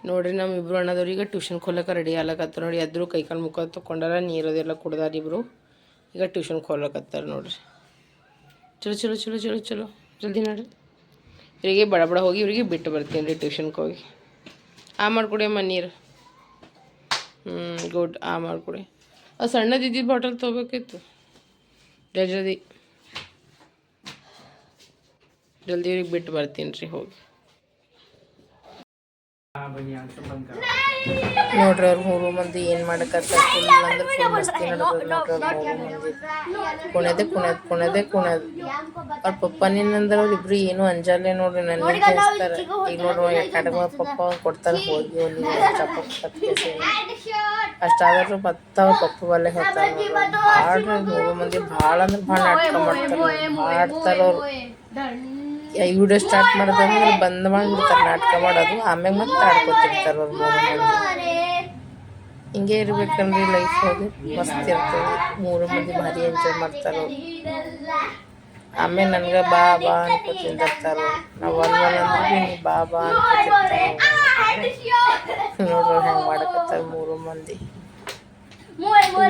ನೋಡ್ರಿ ನಮ್ಮ ಇಬ್ರು ಅಣ್ಣದವ್ರಿಗೆ ಟ್ಯೂಷನ್ ಕೊಲ್ಲಕ್ಕೆ ರೆಡಿ ಆಗ್ಲಕತ್ತಾರ ನೋಡಿ. ಎದ್ರು ಕೈಕಾಲು ಮುಖ ತೊಗೊಂಡಾರ ನೀರದೆಲ್ಲ ಕುಡ್ದಾರ ಇಬ್ರು. ಈಗ ಟ್ಯೂಷನ್ ಕೊಲ್ಲಕತ್ತಾರ ನೋಡ್ರಿ. ಚಲೋ ಚಲೋ ಚಲೋ ಚಲೋ ಚಲೋ. ಜಲ್ದಿ ನೋಡ್ರಿ. ಇವರಿಗೆ ಬಡ ಬಡ ಹೋಗಿ ಇವರಿಗೆ ಬಿಟ್ಟು ಬರ್ತೀನಿ ರೀ ಟ್ಯೂಷನ್ಗೆ ಹೋಗಿ. ಆ ಮಾಡ್ಕೊಡಿ ಅಮ್ಮ ನೀರು. ಹ್ಞೂ ಗುಡ್ ಆ ಮಾಡಿಕೊಡಿ. ಆ ಸಣ್ಣದಿದ್ದಿದ್ದು ಬಾಟಲ್ ತೊಗೋಬೇಕಿತ್ತು ಜಲ್ದಿ ಜಲ್ದಿ ಜಲ್ದಿ ಬಿಟ್ಟು ಬರ್ತೀನಿ ರೀ ಹೋಗಿ. ನೋಡ್ರಿ ಅವ್ರು ಮೂರು ಮಂದಿ ಏನು ಮಾಡಕತ್ತಾರ ಫುಲ್ ಅಂದ್ರೆ ಫುಲ್ ಮಸ್ತಿ ನಡೆದ ನೋಡ್ರಿ ಅವ್ರು <laughs> ಮೂರು ಮಂದಿ. ಕುಣದೆ ಕುಣದ್ ಕುಣದೆ ಕುಣದ್. ಅವ್ರ ಅವ್ರು ಇಬ್ರು ಏನು ಅಂಜಲ್ಲೇ ನೋಡ್ರಿ ನನಗೆ ಕೇಳಿಸ್ತಾರ ಈಗ ನೋಡ್ರಿ ಕಡಿಮೆ ಪಪ್ಪ ಕೊಡ್ತಾರೆ ಹೋಗಿ ಒಂದು ಚಪ್ಪ ಅಷ್ಟಾದ್ರೂ ಮತ್ತೆ ಅವ್ರ ಪಪ್ಪ ಬಲ್ಲೆ ಹೋಗ್ತಾರ ಭಾಳ ಮೂರು ಮಂದಿ ಭಾಳ ಅಂದ್ರೆ ಭಾಳ ನಾಟಕ ಮಾಡ್ತಾರೆ. ಮಾಡ್ತಾರ ಅವ್ರು. ವಿಡಿಯೋ ಸ್ಟಾರ್ಟ್ ಮಾಡಿದ್ರೆ ಬಂದ್ ಮಾಡ್ಬಿಡ್ತಾರೆ ನಾಟಕ ಮಾಡೋದು. ಆಮ್ಯಾಗ ಮತ್ತೆ ಆಡ್ಕೊತಿರ್ತಾರೆ ಅವ್ರು ಮೂರು ಹಿಂಗೆ ಇರ್ಬೇಕಂದ್ರೆ ಲೈಫ್ ಹೋಗಿ ಮಸ್ತ್ ಇರ್ತದೆ. ಮೂರು ಮಂದಿ ಭಾರಿ ಎಂಜಾಯ್ ಮಾಡ್ತಾರೆ ಆಮೇಲೆ ನನ್ಗೆ ಬಾ ಬಾ ಅನ್ಕೊತಿರ್ತಾರ ನಾವು ಒಂದು ಅಂದ್ರೆ ಬಾ ಬಾ ಅನ್ಕೊತಿರ್ತಾರ ನೋಡ್ರಿ ಹೆಂಗೆ ಮಾಡಕತ್ತಾರ ಮೂರು ಮಂದಿ.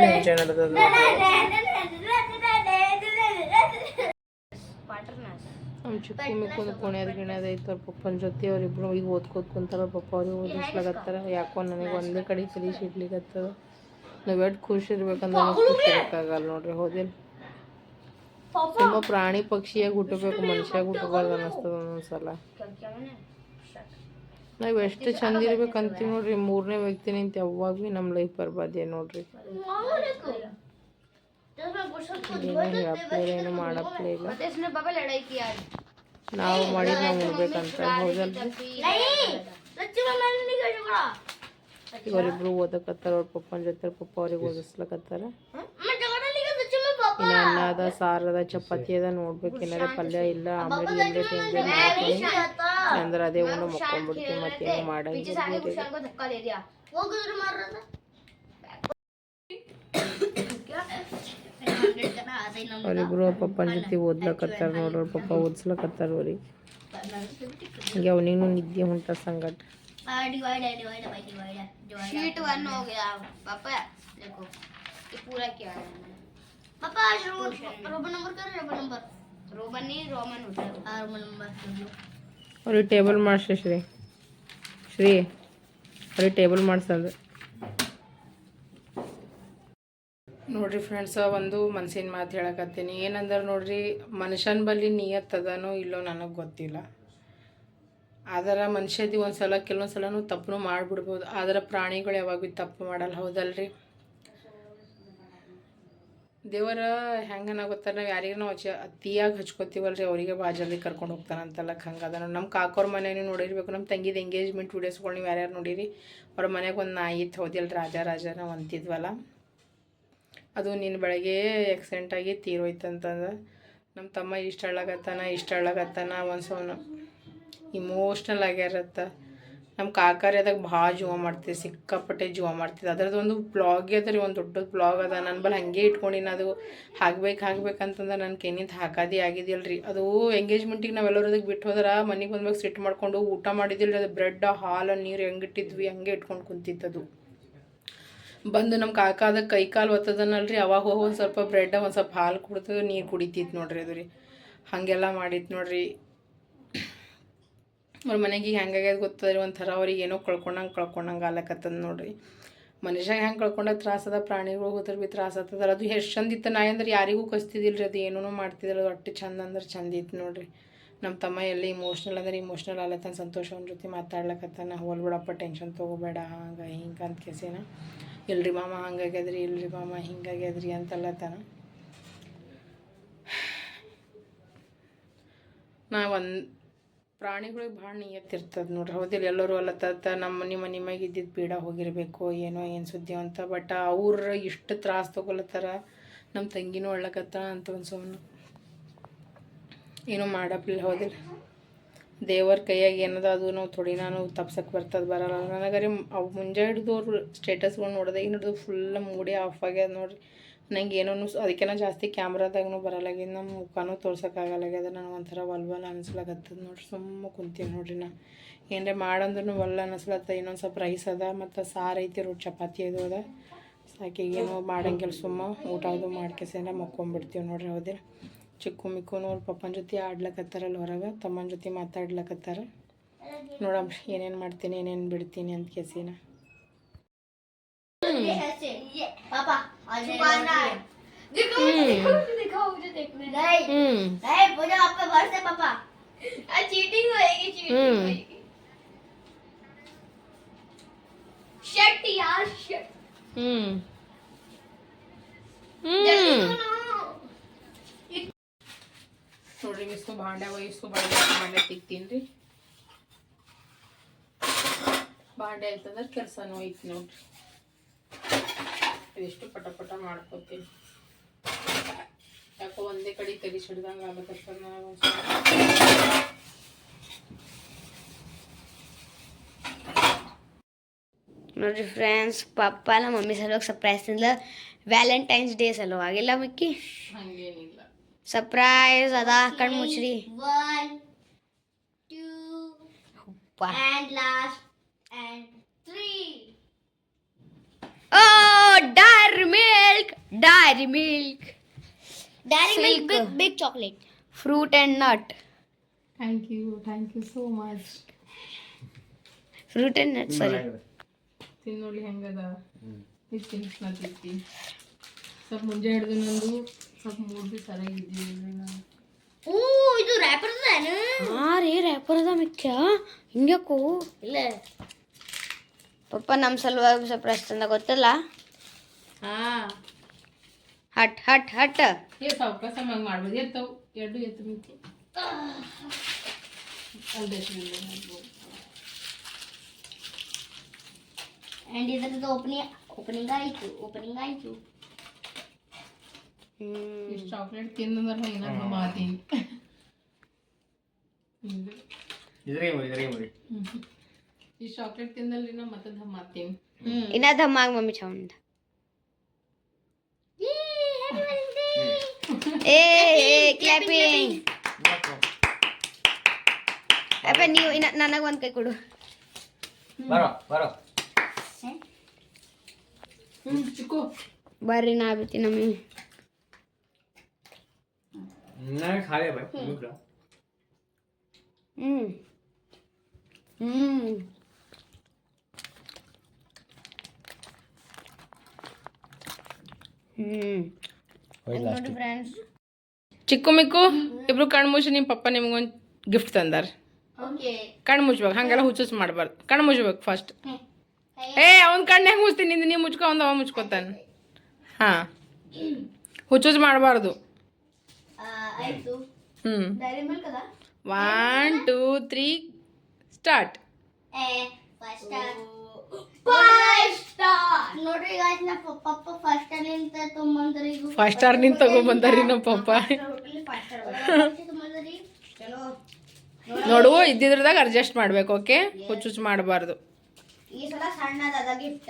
ಎಂಜಾಯ್ ನಡೆದದ ನಮ್ಮ ಚಿಕ್ಕ ಮಿಕ್ಕೊಂಡು ಪುಣ್ಯದ ಗಿಣ್ಯದ ಐತೆ ಅವ್ರ ಪಪ್ಪನ ಜೊತೆ ಅವ್ರಿಬ್ರು ಈಗ ಓದ್ಕೋತ ಕುಂತಾರ ಪಪ್ಪ ಅವ್ರಿಗೆ ಓದಿಸ್ಲಾಗತ್ತಾರ ಯಾಕೋ ನನಗೆ ಒಂದೇ ಕಡೆ ತಲೆ ಸಿಡ್ಲಿಕತ್ತದ ನಾವು ಎಷ್ಟು ಖುಷಿ ಇರ್ಬೇಕಂದ್ರೆ ಖುಷಿ ಇರೋಕ್ಕಾಗಲ್ಲ ನೋಡ್ರಿ ಹೋದಿಲ್ಲ ತುಂಬ ಪ್ರಾಣಿ ಪಕ್ಷಿಯಾಗಿ ಹುಟ್ಟಬೇಕು, ಮನುಷ್ಯಾಗಿ ಹುಟ್ಟಬಾರ್ದು ಅನ್ನಿಸ್ತದ ಒಂದೊಂದ್ಸಲ. ನಾವು ಎಷ್ಟು ಚಂದ ಇರ್ಬೇಕಂತೀವಿ ನೋಡ್ರಿ, ಮೂರನೇ ವ್ಯಕ್ತಿ ನಿಂತು ಯಾವಾಗ ಭೀ ನಮ್ಮ ಲೈಫ್ ಬರ್ಬಾದ್ಯ ನೋಡ್ರಿ. ಏನು ಮಾಡಪ್ಲೇ ಇಲ್ಲ. ನಾವು ಮಾಡಿದ ನಾವು ಹೋಗ್ಬೇಕಂತ ಹೋಗಲ್ಲ ಇವರಿಬ್ರು ಓದಕತ್ತಾರ ಅವ್ರ ಪಪ್ಪನ ಜೊತೆ ಪಪ್ಪ ಅವ್ರಿಗೆ ಓದಿಸ್ಲಕತ್ತಾರ. ಇನ್ನು ಅನ್ನ ಅದ ಸಾರದ ಚಪಾತಿ ಅದ ನೋಡ್ಬೇಕು ಏನಾರ ಪಲ್ಯ ಇಲ್ಲ ಆಮೇಲೆ ಎಲ್ಲೇ ಟೇಂಜರ್ ಮಾಡ್ತೀನಿ ಅಂದ್ರೆ ಅದೇ ಉಣ್ಣು ಮಕ್ಕೊಂಡ್ಬಿಡ್ತೀನಿ ಮತ್ತೇನು ಮಾಡಂಗಿಲ್ಲ. ಹೋಗಿದ್ರು ಮಾರೋದು ಅವ್ರಿಬ್ರು ಪಪ್ಪನ ಜೊತೆ ಓದ್ಲಕತ್ತಾರ ನೋಡ್ರಿ ಪಪ್ಪ ಓದ್ಸ್ಲಕತ್ತಾರ ಅವ್ರಿಗೆ ಹಂಗೆ ಅವನಿಗೂ ನಿದ್ದೆ ಹೊಂಟ ಸಂಗಟ शीट वन हो गया पापा देखो ये पूरा क्या है पापा आज रोबन नंबर कर रोबन नंबर रोबन नहीं रोमन होता है हाँ रोमन नंबर कर लो ಅವ್ರಿಗೆ ಟೇಬಲ್ ಮಾಡಿಸ್ರಿ ಶ್ರೀ ಶ್ರೀ ಅವ್ರಿಗೆ ಟೇಬಲ್ ಮಾಡ್ಸಂದ್ರೆ ನೋಡ್ರಿ ಫ್ರೆಂಡ್ಸ ಒಂದು ಮನ್ಸಿನ ಮಾತು ಹೇಳಕತ್ತೀನಿ. ಏನಂದ್ರೆ ನೋಡ್ರಿ, ಮನುಷ್ಯನ ಬಳಿ ನಿಯತ್ತದನೋ ಇಲ್ಲೋ ನನಗೆ ಗೊತ್ತಿಲ್ಲ. ಆದ್ರೆ ಮನುಷ್ಯದಿ ಒಂದು ಸಲ ಕೆಲವೊಂದು ಸಲನೂ ತಪ್ಪು ಮಾಡಿಬಿಡ್ಬೋದು. ಆದ್ರೆ ಪ್ರಾಣಿಗಳು ಯಾವಾಗ ತಪ್ಪು ಮಾಡಲ್ಲ, ಹೌದಲ್ರಿ? ದೇವರ ಹೆಂಗನ ಗೊತ್ತಾರ ನಾವು ಯಾರಿಗೂ ನಾವು ಹಚ್ಚ ಅತಿಯಾಗಿ ಹಚ್ಕೋತೀವಲ್ರಿ, ಅವರಿಗೆ ಭಾಳ ಜಲ್ದಿ ಕರ್ಕೊಂಡು ಹೋಗ್ತಾನಂತಲ್ಲ ಹಂಗೆ ಅದ. ನಮ್ಮ ಕಾಕೋರ್ ಮನೇನು ನೋಡಿರ್ಬೇಕು ನಮ್ಮ ತಂಗಿದ ಎಂಗೇಜ್ಮೆಂಟ್ ವೀಡಿಯೋಸ್ಗಳು ನೀವು ಯಾರ್ಯಾರು ನೋಡಿರಿ, ಅವ್ರ ಮನೆಗೆ ಒಂದು ನಾಯಿ ಇತ್ತು ರಾಜ ರಾಜ ನಾವು ಅಂತಿದ್ವಲ್ಲ ಅದು ನಿನ್ನ ಬೆಳಗ್ಗೆ ಆಕ್ಸಿಡೆಂಟ್ ಆಗಿ ತೀರೋಯ್ತಂತಂದು. ನಮ್ಮ ತಮ್ಮ ಇಷ್ಟ ಅಳ್ಳಾಗತ್ತಾನ ಇಷ್ಟ ಒಂದು ಸೌನ. ಇಮೋಷ್ನಲ್ ಆಗ್ಯಾರತ್ತ. ನಮ್ಮ ಕಾಕಾರ್ಯದಾಗ ಭಾಳ ಜೀವ ಮಾಡ್ತೀವಿ ಸಿಕ್ಕಾಪಟ್ಟೆ ಜೀವ ಮಾಡ್ತಿದ್ದೆ ಅದ್ರದ್ದು ಒಂದು ಬ್ಲಾಗ್ ಅದ ರೀ, ಒಂದು ದೊಡ್ಡ ಬ್ಲಾಗ್ ಅದ. ನನ್ನ ಬಲ್ಲಿ ಹಾಗೆ ಇಟ್ಕೊಂಡಿನ ಅದು. ಹಾಕ್ಬೇಕು ಹಾಕ್ಬೇಕಂತಂದ್ರೆ ನನ್ನ ಕೆನಿಂದ ಹಾಕೋದೇ ಆಗಿದ್ದಿಲ್ಲ ರೀ ಅದು ಎಂಗೇಜ್ಮೆಂಟಿಗೆ ನಾವೆಲ್ಲರೂ ಅದಕ್ಕೆ ಬಿಟ್ಟು ಹೋದ್ರೆ ಮನೆಗೆ ಬಂದ್ಬೇಕು ಸಿಟ್ಟು ಮಾಡಿಕೊಂಡು ಊಟ ಮಾಡಿದಿಲ್ಲ ರೀ ಅದು ಬ್ರೆಡ್ ಹಾಲು, ನೀರು ಹೆಂಗೆ ಇಟ್ಟಿದ್ವಿ, ಹಂಗೆ ಇಟ್ಕೊಂಡು ಕುಂತಿತ್ತದು. ಬಂದು ನಮ್ಮ ಕಾಕಾದ ಕೈ ಕಾಲು ಒತ್ತದನಲ್ರಿ, ಅವಾಗ ಹೋಗಿ ಒಂದು ಸ್ವಲ್ಪ ಬ್ರೆಡ್ ಒಂದು ಸ್ವಲ್ಪ ಹಾಲು ಕುಡ್ದು ನೀರು ಕುಡಿತಿತ್ತು ನೋಡ್ರಿ ಅದು ರೀ ಹಾಗೆಲ್ಲ ಮಾಡಿತ್ತು ನೋಡ್ರಿ. ಅವ್ರ ಮನೆಗೆ ಹೆಂಗಾಗ್ಯದ ಗೊತ್ತದ್ರಿ, ಒಂಥರ ಅವ್ರಿಗೆ ಏನೋ ಕಳ್ಕೊಂಡಂಗೆ ಕಳ್ಕೊಂಡಂಗೆ ಆಲಕತ್ತದ ನೋಡ್ರಿ. ಮನುಷ್ಯಾಗ ಹೆಂಗೆ ಕಳ್ಕೊಂಡ ತ್ರಾಸದ ಪ್ರಾಣಿಗಳು ಹೋದ್ರೆ ಭೀ ತ್ರಾಸ ಆಗ್ತದಲ್ಲ, ಅದು ಎಷ್ಟು ಚಂದ ಇತ್ತು ನಾಯಿ ಅಂದ್ರೆ ಯಾರಿಗೂ ಕಸ್ತಿದ್ದಿಲ್ಲ ರೀ ಅದು ಏನೂ ಮಾಡ್ತಿದ್ದಿಲ್ಲ ಅದು ಒಟ್ಟು ಚಂದ ಅಂದ್ರೆ ಚಂದ ಇತ್ತು ನೋಡ್ರಿ. ನಮ್ಮ ತಮ್ಮ ಎಲ್ಲಿ ಇಮೋಷ್ನಲ್ ಅಂದ್ರೆ ಇಮೋಷ್ನಲ್ ಆಲತ್ತಾನ, ಸಂತೋಷ ಅವ್ನ ಜೊತೆ ಮಾತಾಡ್ಲಕತ್ತಾನ ಹೋಲ್ಬಿಡಪ್ಪ ಟೆನ್ಷನ್ ತೊಗೋಬೇಡ, ಹಂಗೆ ಹಿಂಗೆ ಅಂತ ಕೇಸಿನ ಇಲ್ರಿ ಮಾಮ ಹಂಗಾಗ್ಯದ್ರಿ ಇಲ್ರಿ ಮಾಮ ಹಿಂಗಾಗ್ಯದ್ರಿ ಅಂತಲ್ಲತ್ತಾನ ನಾ ಒಂದು ಪ್ರಾಣಿಗಳಿಗೆ ಭಾಳ ನಿಯತ್ತಿರ್ತದೆ ನೋಡ್ರಿ. ಹೌದಿಲ್ಲ, ಎಲ್ಲರೂ ಅಲ್ಲತ್ತ ನಮ್ಮ ನಿಮ್ಮ ಮನೆ ಮ್ಯಾಗ ಇದ್ದಿದ್ದು ಪೀಡ ಹೋಗಿರಬೇಕು, ಏನೋ ಏನು ಸುದ್ದಿ ಅಂತ ಬಟ್ ಅವ್ರ ಇಷ್ಟು ತ್ರಾಸ ತೊಗೊಳತ್ತಾರ ನಮ್ಮ ತಂಗಿನೂ ಒಳ್ಳಕತ್ತ ಅಂತ ಒಂದು ಸುಮ್ಮನೆ ಏನೂ ಮಾಡಪ್ಲಿಲ್ಲ, ಹೌದಿಲ್ಲ. ದೇವರ ಕೈಯಾಗ ಏನದ ಅದು ನಾವು ಥೋಡಿ ನಾನು ತಪ್ಸಕ್ಕೆ ಬರ್ತದೆ, ಬರಲ್ಲ. ನನಗರಿ ಅವು ಹಿಡಿದು ಅವ್ರ ಸ್ಟೇಟಸ್ಗಳು ನೋಡಿದೆ ಈಗ ಹಿಡಿದು ಫುಲ್ ಮೂಡಿ ಆಫ್ ಆಗ್ಯದ ನೋಡ್ರಿ. ನಂಗೆ ಏನೂ ಅದಕ್ಕೆನ ಜಾಸ್ತಿ ಕ್ಯಾಮ್ರಾದಾಗೂ ಬರಲಾಗ್ಯದ ನಮ್ಮ ಮುಖನೂ ತೋರ್ಸೋಕ್ಕಾಗಲಾಗ್ಯದ ನನಗೆ ಒಂಥರ ವಲ್ವಲ್ ಅನ್ಸ್ಲಾಗತ್ತದ ನೋಡ್ರಿ. ಸುಮ್ಮ ಕುಂತೀನಿ ನೋಡ್ರಿ ನಾ. ಏನರೇ ಮಾಡಂದ್ರೂ ಒಲ್ಲ ಅನ್ನಿಸ್ಲತ್ತ ಇನ್ನೊಂದು ಸ್ವಲ್ಪ ರೈಸ್ ಅದ, ಮತ್ತು ಸಾರು ಐತಿ ರೊಟ್ಟಿ ಚಪಾತಿ ಅದು ಅದ. ಏನೋ ಮಾಡಂಗಿಲ್ಲ ಸುಮ್ಮ. ಊಟ ಅದು ಮಾಡ್ಕೆಸೇನ ಮಕ್ಕೊಂಬಿಡ್ತೀವಿ ನೋಡ್ರಿ ಹೌದಿಲ್ಲ ಚಿಕ್ಕು ಮಿಕ್ಕುನು ಅವ್ರ ಪಪ್ಪನ ಜೊತೆ ಆಡ್ಲಕತ್ತಾರಲ್ಲ ಹೊರಗೆ ತಮ್ಮನ ಜೊತೆ ಮಾತಾಡ್ಲಕತ್ತಾರ ನೋಡಮ್ರಿ ಏನೇನು ಮಾಡ್ತೀನಿ ಏನೇನು ಬಿಡ್ತೀನಿ ಅಂತ ಕೇಸಿನ ऐसे ये पापा आज मारना है दिखाओ दिखाओ दिखाओ मुझे देखना है नहीं ಹ್ಞೂ नहीं मुझे आप पे भरोसा है पापा आज चीटिंग होएगी चीटिंग हम्म। ನೋಡ್ರಿ ಇಷ್ಟು ಭಾಂಡ್ಯಾವ ಇಷ್ಟು ಭಾಂಡೆ ಭಾಂಡೆ ತಿಕ್ತೀನಿ ರೀ ಭಾಂಡೆ ಆಯ್ತಂದ್ರೆ ಕೆಲಸನೂ ಐತಿ ನೋಡ್ರಿ. ಇದಿಷ್ಟು ಪಟ ಪಟ ಮಾಡ್ಕೋತೀನಿ. ಯಾಕೋ ಒಂದೇ ಕಡೆ ತಲೆ ಸಿಡ್ದಂಗೆ ನನಗೆ ನೋಡ್ರಿ ಫ್ರೆಂಡ್ಸ್ ಪಪ್ಪ ನಮ್ಮ ಮಮ್ಮಿ ಸಲುವಾಗಿ ಸರ್ಪ್ರೈಸ್ ತಂದ್ಲ. ವ್ಯಾಲೆಂಟೈನ್ಸ್ ಡೇ ಸಲುವಾಗಿಲ್ಲ ಮಿಕ್ಕಿ? ಹಂಗೇನಿಲ್ಲ. ಸರ್ಪ್ರೈಸ್ ಅದ ಕಣ್ ಮುಚ್ಚ್ರಿ One, two, and last, and three. Oh Dairy Milk Dairy Milk Dairy Silk. Milk, big, big chocolate. Fruit and nut thank you thank you so much fruit and nut ಸಾರಿ ತಿನ್ ನೋಡಿ ಹೆಂಗದ ಇದು ತಿನ್ಸ್ಲತ್ತೈತಿ ಸ್ವಲ್ಪ ಮುಂಜೆ ಹಿಡ್ದು ನಂದು ಸ್ವಲ್ಪ ಮೂಡ್ ಬಿ ಸರಿಯಾಗಿದ್ದೀವಿ ನಾನು Ooh, ಇದು ರ್ಯಾಪರ್ ಅದೇನು? ಹಾಂ ರೀ ರ್ಯಾಪರ್ ಅದ ಮಿಕ್ಕ್ಯ ಹಿಂಗ್ಯಾಕೋ ಇಲ್ಲ. ಪಪ್ಪ ನಮ್ಮ ಸಲುವಾಗಿ ಸರ್ಪ್ರೈಸ್ ತಂದ ಗೊತ್ತಲ್ಲ? ಹಾ. ಹಟ್ ಹಟ್ ಹಟ್. ಏ ಸಾವಕಾಶ ಹಂಗೆ ಮಾಡ್ಬೋದು. ಎತ್ತವು ಎರಡು ಎತ್ತು ಮಿಕ್ಕಿ ಅಲ್ಲದೆ ಅಂಡ್ ಇದರದ್ದು ಓಪನಿಂಗ್ ಓಪನಿಂಗ್ ಆಯಿತು ಓಪನಿಂಗ್ ಆಯ್ತು. ಇಷ್ಟು ಚಾಕ್ಲೇಟ್ ತಿಂದಂದ್ರೆ ಇನ್ನೊಂದು ಮಾತೀನಿ. ಮುರಿ ಮುರಿ. ಈ ಚಾಕ್ಲೇಟ್ ಮತ್ತೆ ಮಾಡ್ತೀವಿ ಇನ್ನ ಧಮ್ಮಾಗ ಮಮ್ಮಿ ಚವಂದ ಏ ಕ್ಲಾಪಿಂಗ್ ಅಪ್ಪ ನೀವು ಇನ್ನ ನನಗೆ ಒಂದು ಕೈ ಕೊಡು. ಬರೋ ಬರೋ. ಹ್ಞೂ ಚಿಕ್ಕು. ಬರ್ರಿ ನಾ ಬಿತ್ತಿ ನಮ್ಮಿ ನನಗೆ ಖಾಲಿ ಬಾಯ್ ಮುಗ್ರ ಹ್ಮ್ ಹ್ಮ್ ಹ್ಮ್ ನೋಡಿ ಫ್ರೆಂಡ್ಸ್ ಚಿಕ್ಕು ಮಿಕ್ಕು ಇಬ್ರು ಕಣ್ಣು ಮುಚ್ಚಿ ನಿಮ್ಮ ಪಪ್ಪ ನಿಮ್ಗೊಂದು ಗಿಫ್ಟ್ ತಂದಾರ. ಓಕೆ ಕಣ್ಣು ಮುಚ್ಬೇಕು ಹಂಗೆಲ್ಲ ಹುಚ್ಚುಸ್ ಮಾಡಬಾರ್ದು. ಕಣ್ಣು ಮುಚ್ಬೇಕು ಫಸ್ಟ್ ಏ ಅವ್ನ ಕಣ್ಣು ಹೆಂಗೆ ಮುಚ್ತೀನಿ ನಿಂದು ನೀವು ಮುಚ್ಕೊ ಅವ್ನು ಅವ ಮುಚ್ಕೊತಾನೆ. ಹಾಂ. ಹುಚ್ಚುಸ್ ಮಾಡಬಾರ್ದು. ಅದ one two three start first star ನಿಂತ ತಗೊಂಬಂದಾರಿ ನಮ್ಮ ಪಪ್ಪ ನೋಡು ಇದ್ದಿದ್ರದಾಗ ಅಡ್ಜಸ್ಟ್ ಮಾಡ್ಬೇಕು ಓಕೆ ಹುಚ್ಚುಚ್ಚು ಮಾಡಬಾರ್ದು. ಈ ಸಲ ಸಣ್ಣದಾದ ಗಿಫ್ಟ್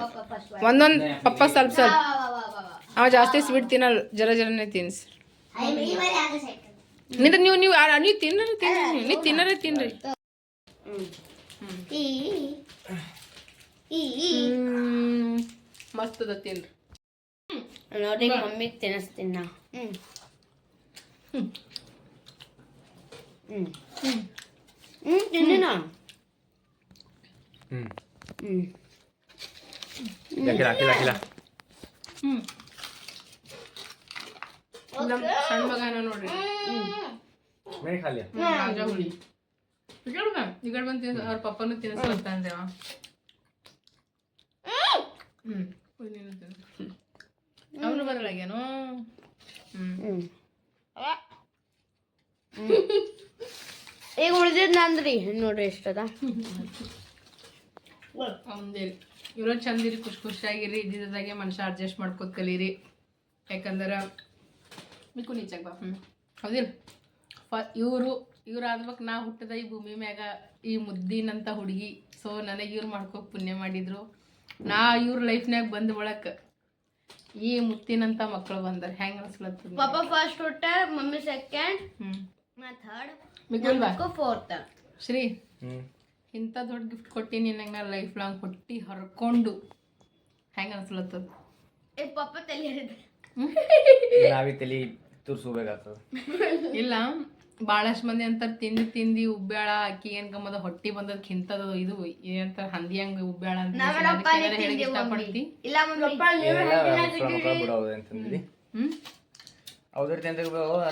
ಪಪ್ಪ ಫಸ್ಟ್ ಒಂದೊಂದು ಪಪ್ಪ ಸ್ವಲ್ಪ ಸ್ವಲ್ಪ. ಅವ ಜಾಸ್ತಿ ಸ್ವೀಟ್ ತಿನ್ನಲ್ಲ ಜರ ಜರನೇ ತಿನ್ಸ್. ನಿಂದ ನೀವು ನೀವು ನೀವು ತಿನ್ನ ತಿನ್ರಿ ನೀವು ತಿನ್ನರೆ ತಿನ್ರಿ. ಈ ಈ ಮಸ್ತ್ ಅದ ತಿನ್ರಿ. ನೋಡಿ ಮಮ್ಮಿಗೆ ತಿನ್ನಿಸ್ತೀನಿ ನಾ. ಹ್ಞೂ ಹ್ಮ್ ಹ್ಮ್. ತಿನ್ನ ಹ್ಞೂ ಹ್ಞೂ ಹಾಕಿಲ್ಲ ಹಾಕಿಲ್ಲ ಹಾಕಿಲ್ಲ ನಮ್ ಸಣ್ಣ ಮಗನ ನೋಡ್ರಿ. ಮೈ ಖಾಲಿ. ರಾಜ ಹುಳಿ ಈ ಕಡೆ ಬಾ ಈ ಕಡೆ ಬಂದು ತಿನ್ಸ್ ಅವ್ರ ಪಪ್ಪನು ತಿನ್ನಿಸ್ಕೊಂತ ಅಂದೆ ಅವ ಹ್ಮ್. ಅವನು ಹ್ಮ್. ಈಗ ಉಳಿದಿದ್ ನಂದ್ರಿ. ನೋಡ್ರಿ ಎಷ್ಟದ. ಇವ್ರ ಇರೋ ಚಂದಿರಿ ಖುಷಿ ಖುಷಿಯಾಗಿರಿ ಇದ್ದಿದ್ದಾಗೆ ಮನುಷ್ಯ ಅಡ್ಜಸ್ಟ್ ಮಾಡ್ಕೊತ ಕಲೀರಿ. ಯಾಕಂದ್ರೆ ಮಿಕ್ಕು ಬಾ. ಹೌದಿಲ್ಲ ಫ ಇವರು ಇವ್ರು ಆದ್ಬೇಕು ನಾ ಹುಟ್ಟದ ಈ ಭೂಮಿ ಮ್ಯಾಗ ಈ ಮುದ್ದಿನಂತ ಹುಡುಗಿ. ಸೊ ನನಗೆ ಇವ್ರು ಮಾಡ್ಕೋ ಪುಣ್ಯ ಮಾಡಿದ್ರು. ನಾ ಇವ್ರ ಲೈಫ್ನಾಗ ಬಂದ ಬಳಕ ಈ ಮುತ್ತಿನಂತ ಮಕ್ಕಳು ಬಂದಾರ. ಹೆಂಗೆ ಅನ್ಸ್ಲತ್ತದ ಪಾಪ ಫಸ್ಟ್ ಹುಟ್ಟ ಮಮ್ಮಿ ಸೆಕೆಂಡ್ ಹ್ಞೂ ನಾ ಥರ್ಡ್ ಫೋರ್ತ್ ಶ್ರೀ ಇಂಥ ದೊಡ್ಡ ಗಿಫ್ಟ್ ಕೊಟ್ಟಿ ನಿನ್ನ ಲೈಫ್ ಲಾಂಗ್ ಕೊಟ್ಟಿ ಹರ್ಕೊಂಡು ಹೆಂಗೆ ಅನ್ಸ್ಲತ್ತದ? ಏ ಪಾಪ ತಲೆ ನಾವೇ ತಲೆ ತುರ್ಸ್ಕೋಬೇಕಾಗ್ತದೆ ಇಲ್ಲ ಭಾಳಷ್ಟು ಮಂದಿ ಅಂತಾರೆ ತಿಂದು ತಿಂದು ಉಬ್ಬ್ಯಾಳ ಅಕ್ಕಿ ಏನ್ಕಂಬದ ಹೊಟ್ಟಿ ಬಂದದ್ ಕಿಂತದ ಇದು ಏನಂತ ಹಂದಿ ಹಂಗ ಉಬ್ಬ್ಯಾಳ ಅಂತ ಹೇಳಕ್ ಇಷ್ಟಪಡ್ತಿ. ಅಂತಂದ್ರಿ ಹ್ಮ್. ಅವ್ರ ಅಂತ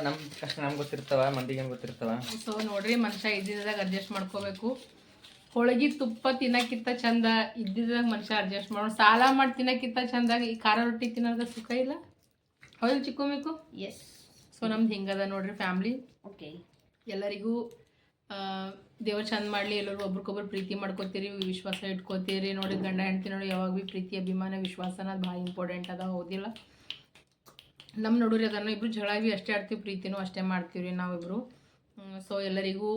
ನಮ್ಮ ಕಷ್ಟ ನಮ್ಗೆ ಗೊತ್ತಿರ್ತಾವ ಮಂದಿಗೆ ಏನ್ ಗೊತ್ತಿರ್ತಾವ? ಸೊ ನೋಡ್ರಿ ಮನುಷ್ಯ ಇದ್ದಿದ್ದಾಗ ಅಡ್ಜಸ್ಟ್ ಮಾಡ್ಕೋಬೇಕು. ಹೋಳಿಗೆ ತುಪ್ಪ ತಿನ್ನಕ್ಕಿಂತ ಚಂದ ಇದ್ದಿದ್ದಾಗ ಮನುಷ್ಯ ಅಡ್ಜಸ್ಟ್ ಮಾಡೋ ಸಾಲ ಮಾಡಿ ತಿನ್ನಕ್ಕಿಂತ ಚಂದಾಗ ಈ ಖಾರ ರೊಟ್ಟಿ ತಿನ್ನೋದ ಸುಖ ಇಲ್ಲ? ಹೌದು ಚಿಕ್ಕಬೇಕು ಎಸ್ ಸೊ ನಮ್ದು ಹಿಂಗದ ನೋಡ್ರಿ ಫ್ಯಾಮ್ಲಿ ಓಕೆ ಎಲ್ಲರಿಗೂ ದೇವ್ರ ಚಂದ ಮಾಡಲಿ ಎಲ್ಲರೂ ಒಬ್ರಿಗೊಬ್ರು ಪ್ರೀತಿ ಮಾಡ್ಕೋತೀರಿ ವಿಶ್ವಾಸ ಇಟ್ಕೋತೀರಿ. ನೋಡಿ ಗಂಡ ಹೆಂಡ್ತಿ ನೋಡಿ ಯಾವಾಗ ಭೀ ಪ್ರೀತಿ ಅಭಿಮಾನ ವಿಶ್ವಾಸ ಅನ್ನೋದು ಭಾಳ ಇಂಪಾರ್ಟೆಂಟ್ ಅದ ಹೌದಿಲ್ಲ? ನಮ್ಮ ನೋಡ್ರಿ ಅದನ್ನು ಇಬ್ರು ಜಗಳ ಭೀ ಅಷ್ಟೇ ಆಡ್ತೀವಿ ಪ್ರೀತಿನೂ ಅಷ್ಟೇ ಮಾಡ್ತೀವಿ ನಾವಿಬ್ರು. ಸೊ ಎಲ್ಲರಿಗೂ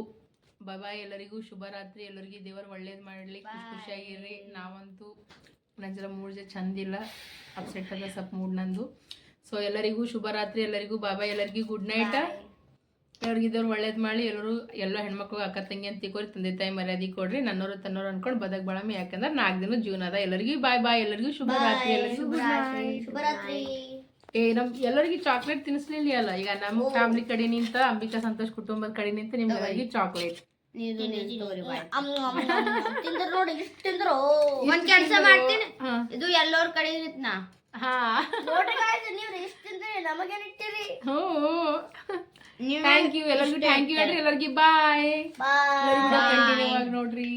ಬಾಯ್ ಬಾಯ್ ಎಲ್ಲರಿಗೂ ಶುಭರಾತ್ರಿ ಎಲ್ಲರಿಗೂ ದೇವರು ಒಳ್ಳೇದು ಮಾಡಲಿ ಖುಷಿ ಖುಷಿಯಾಗಿರ್ರಿ. ನಾವಂತೂ ನಂಜರ ಮೂಡ್ ಚಂದಿಲ್ಲ ಅಪ್ಸೆಟ್ ಅದ ಸ್ವಲ್ಪ ಮೂಡ್ ನಂದು. ಸೊ ಎಲ್ಲರಿಗೂ ಶುಭರಾತ್ರಿ ಎಲ್ಲರಿಗೂ ಬಾಬಾ ಎಲ್ಲರಿಗೂ ಗುಡ್ ನೈಟ್ ಎಲ್ಲರಿಗಿದ್ದವ್ರು ಒಳ್ಳೇದು ಮಾಡಿ ಎಲ್ಲರೂ ಎಲ್ಲ ಹೆಣ್ಮಕ್ಳು ಅಕ್ಕ ತಂಗಿ ಅಂತ ತಿಳ್ಕೊರಿ ತಂದೆ ತಾಯಿ ಮರ್ಯಾದೆ ಕೊಡ್ರಿ ನನ್ನೋರು ತನ್ನೋರು ಅನ್ಕೊಂಡು ಬದಕ್ ಬಳಮಿ ಯಾಕಂದ್ರೆ ನಾಲ್ಕು ದಿನ ಜೀವನ ಅದ. ಎಲ್ಲರಿಗೂ ಬಾಯ್ ಬಾಯ್ ಎಲ್ಲರಿಗೂ ಶುಭರಾತ್ರಿ ಎಲ್ಲರಿಗೂ ಶುಭರಾತ್ರಿ ಏ ನಮ್ ಎಲ್ಲರಿಗೂ ಚಾಕ್ಲೇಟ್ ತಿನ್ನಿಸ್ಲಿಲ್ಲ ಅಲ್ಲ? ಈಗ ನಮ್ಮ ಫ್ಯಾಮಿಲಿ ಕಡೆ ನಿಂತ ಅಂಬಿಕಾ ಸಂತೋಷ್ ಕುಟುಂಬದ <laughs> ಕಡೆ ನಿಂತ ನಿಮ್ಗೆ ಚಾಕ್ಲೇಟ್ ನೋಡಿ ಇಷ್ಟು ತಿಂದ್ರು ಒಂದ್ ಕೆಲಸ ಮಾಡ್ತೀನಿ. ಇದು ಎಲ್ಲರ ಕಡೆ ಹಾ. ನೋಡ್ರಿ guys, ನೀವ್ ಇಷ್ಟು ತಿಂದ್ರಿ ನಮಗೇನ್ ಇಟ್ಟಿರಿ? ಹ್ಞೂ. ಥ್ಯಾಂಕ್ ಯು ಎಲ್ಲರಿಗೂ ಥ್ಯಾಂಕ್ ಯು ಹೇಳ್ರಿ ಎಲ್ಲರಿಗೂ ಬಾಯ್ ಬಾಯ್ ಕಂಟಿನ್ಯೂ ಆಗಿ ನೋಡ್ರಿ.